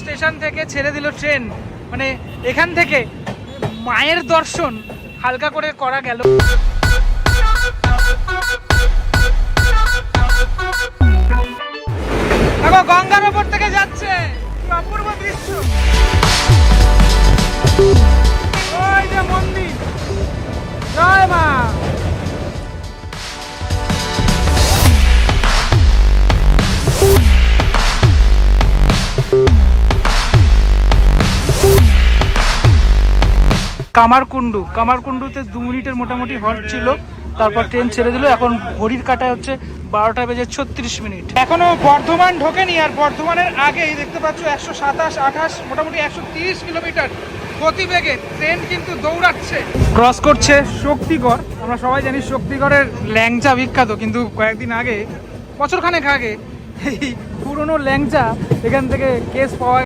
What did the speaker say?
Station থেকে ছেড়ে দিল ট্রেন। মানে এখান থেকে মায়ের দর্শন হালকা করে করা গেল। কামারকুন্ডু কামারকুন্ডুতে দু মিনিটের মোটামুটি হল্ট ছিল। তারপর ট্রেন ছেড়ে দিল। এখন ঘড়ির কাটায় হচ্ছে বারোটা বেজে ছত্রিশ মিনিট। এখনও বর্ধমান ঢোকেনি আর বর্ধমানের আগেই দেখতে পাচ্ছ একশো সাতাশ, আঠাশ, মোটামুটি একশো তিরিশ কিলোমিটার গতিবেগে ট্রেন কিন্তু দৌড়াচ্ছে। ক্রস করছে শক্তিগড়। আমরা সবাই জানি শক্তিগড়ের ল্যাংচা বিখ্যাত। কিন্তু কয়েকদিন আগে, বছরখানেক আগে, এই পুরনো ল্যাংচা এখান থেকে কেস পাওয়া